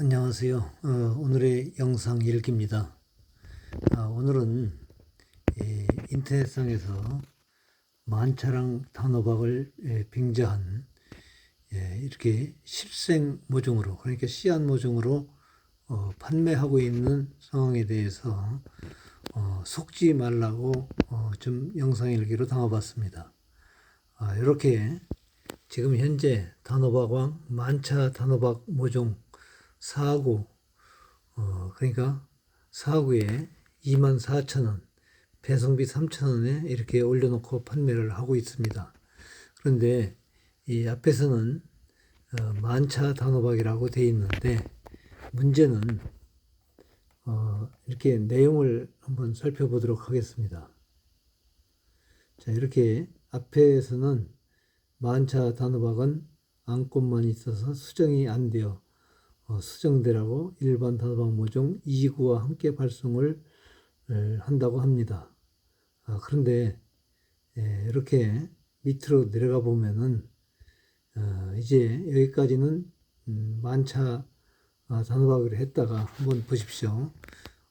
안녕하세요. 어, 오늘의 영상 일기입니다. 아, 오늘은 이 인터넷상에서 만차랑 단호박을 예, 빙자한 예, 이렇게 실생 모종으로 그러니까 씨앗 모종으로 어, 판매하고 있는 상황에 대해서 어, 속지 말라고 어, 좀 영상 일기로 담아봤습니다. 아, 이렇게 지금 현재 단호박왕 만차 단호박 모종 사구 어 그러니까 사구에 2만 4천 원 배송비 3천 원에 이렇게 올려놓고 판매를 하고 있습니다. 그런데 이 앞에서는 어, 만차 단호박이라고 되어 있는데 문제는 어, 이렇게 내용을 한번 살펴보도록 하겠습니다. 자 이렇게 앞에서는 만차 단호박은 안꽃만 있어서 수정이 안 되어 어, 수정대라고 일반 단호박 모종 2구와 함께 발송을 에, 한다고 합니다. 아, 그런데 에, 이렇게 밑으로 내려가 보면은 어, 이제 여기까지는 음, 만차 아, 단호박을 했다가 한번 보십시오.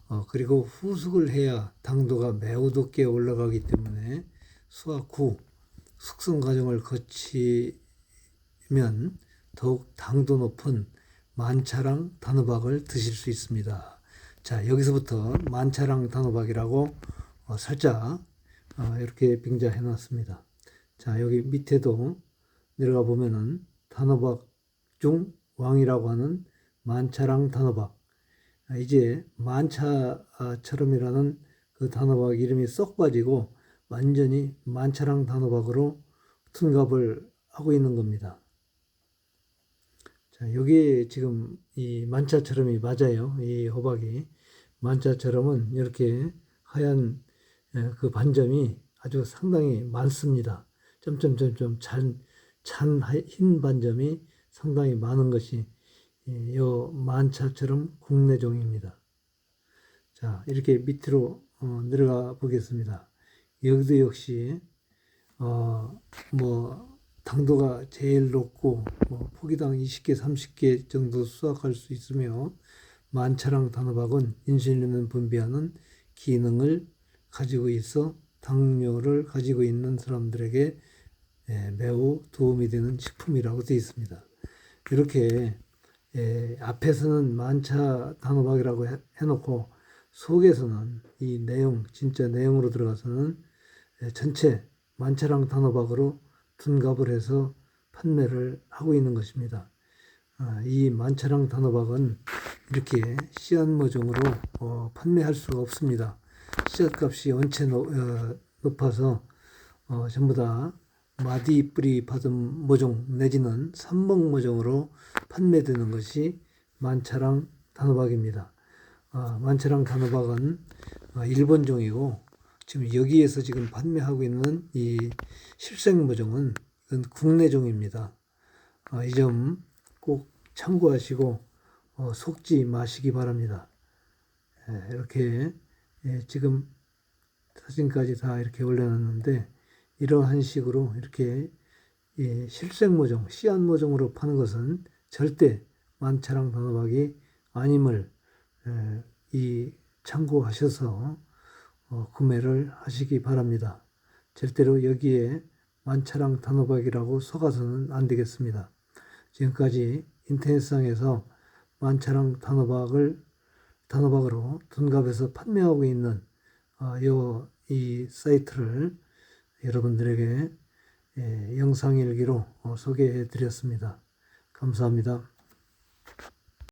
어, 그리고 후숙을 해야 당도가 매우 높게 올라가기 때문에 수확 후 숙성 과정을 거치면 더욱 당도 높은 만차랑 단호박을 드실 수 있습니다. 자, 여기서부터 만차랑 단호박이라고 어, 살짝 어, 이렇게 빙자해 놨습니다. 자, 여기 밑에도 내려가 보면은 단호박 중 왕이라고 하는 만차랑 단호박. 아, 이제 만차처럼이라는 그 단호박 이름이 썩 빠지고 완전히 만차랑 단호박으로 둔갑을 하고 있는 겁니다. 자, 여기 지금 이 만차처럼이 맞아요. 이 호박이. 만차처럼은 이렇게 하얀 에, 그 반점이 아주 상당히 많습니다. 점점점점 찬, 찬흰 반점이 상당히 많은 것이 이요 만차처럼 국내종입니다. 자, 이렇게 밑으로 어, 내려가 보겠습니다. 여기도 역시 어, 뭐 당도가 제일 높고 뭐 포기당 20개, 30개 정도 수확할 수 있으며 만차랑 단호박은 인슐린을 분비하는 기능을 가지고 있어 당뇨를 가지고 있는 사람들에게 예, 매우 도움이 되는 식품이라고 되어 있습니다. 이렇게 예, 앞에서는 만차 단호박이라고 해, 해놓고 속에서는 이 내용 진짜 내용으로 들어가서는 예, 전체 만차랑 단호박으로 둔갑을 해서 판매를 하고 있는 것입니다. 아, 이 만차랑 단호박은 이렇게 씨앗 모종으로 어, 판매할 수가 없습니다. 씨앗 값이 원체 높, 어, 높아서 어, 전부 다 마디 뿌리 받은 모종 내지는 삼목 모종으로 판매되는 것이 만차랑 단호박입니다. 아, 만차랑 단호박은 어, 일본종이고 지금 여기에서 지금 판매하고 있는 이 실생 모종은 이건 국내 종입니다. 어, 이점 꼭 참고하시고 어, 속지 마시기 바랍니다. 예, 이렇게 예, 지금 사진까지 다 이렇게 올려놨는데 이러한 식으로 이렇게 예, 실생 모종, 씨앗 모종으로 파는 것은 절대 만차랑 단호박이 아님을 예, 이 참고하셔서 어, 구매를 하시기 바랍니다. 절대로 여기에 만차랑 단호박이라고 속아서는 안 되겠습니다. 지금까지 인터넷상에서 만차랑 단호박을 단호박으로 둔갑해서 판매하고 있는 어, 요 이 사이트를 여러분들에게 예, 영상일기로 어, 소개해 드렸습니다. 감사합니다.